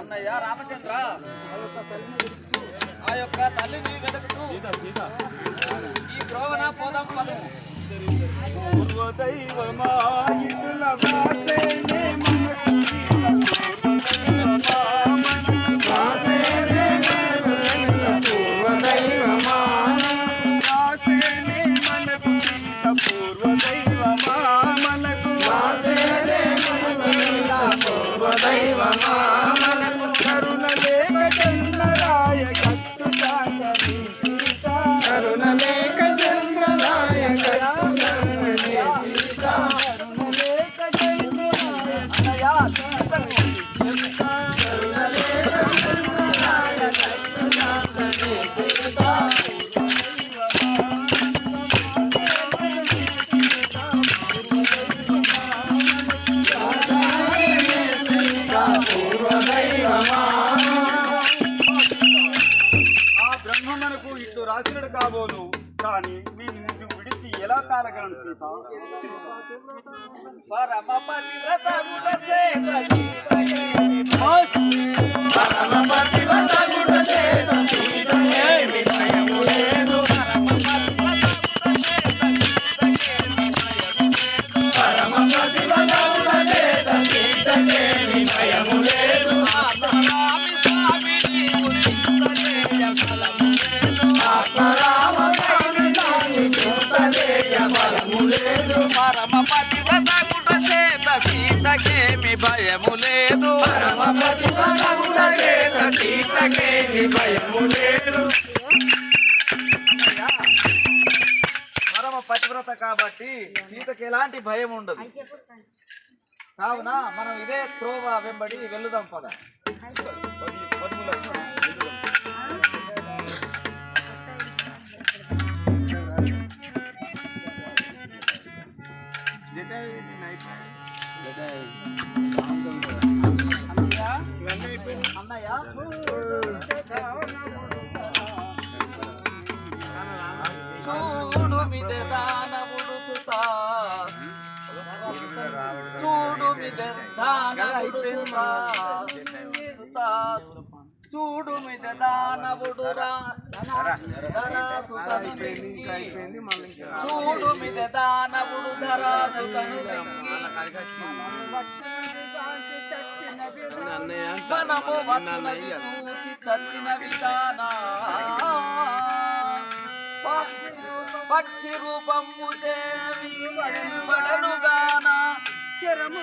అన్నయ్య రామచంద్ర. ఆ యొక్క తల్లిని వెతుకుతూ ఈ ద్రోవన పోదాం పదము. ఆ మనకు రాసినడు కాబోలు కానీ నేను నిన్ను విడిచి ఎలా తాళగలను సీత సీతకేమి భయము లేదు. పరమ పతివ్రత సీతకేమి భయము లేదు పరమ పతివ్రత కాబట్టి సీతకి ఎలాంటి భయం ఉండదు. కావున మనం ఇదే త్రోవ వెంబడి వెళ్ళుదాం పద. పది పదుల అన్నయ్య చూడు మిదె దానవుడు సుతా చూడు మిదె దానవుడు సుతా చూడు మిద దానవుడు. చూడు మిద దానవుడు ధరాసుతను చూచి చచ్చిన విధాన. పక్షి రూపము పడనుగాన శరము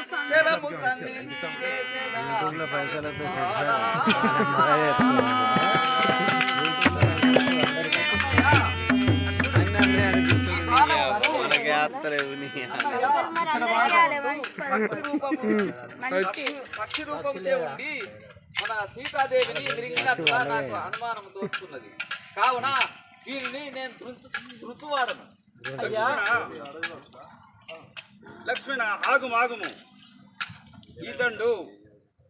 పక్షి రూపంలో ఉండి మన సీతాదేవిని తిరిగినట్టుగా నాకు అనుమానం తోచుతున్నది కావున వీరిని నేను ధృతు ధృతువాడను అయ్యా లక్ష్మణ ఆగుము ఆగుము ఈతండు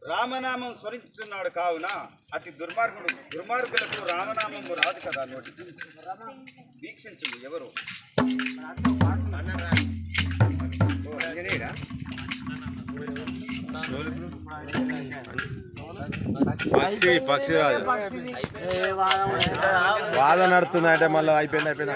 రామనామం స్మరించుతున్నాడు కావున అతి దుర్మార్గుడు దుర్మార్గులకు రామనామము రాదు కదా నోటి వీక్షించింది ఎవరు? పక్షి పక్షి వాద నడుతుందంటే మళ్ళీ అయిపోయింది అయిపోయింది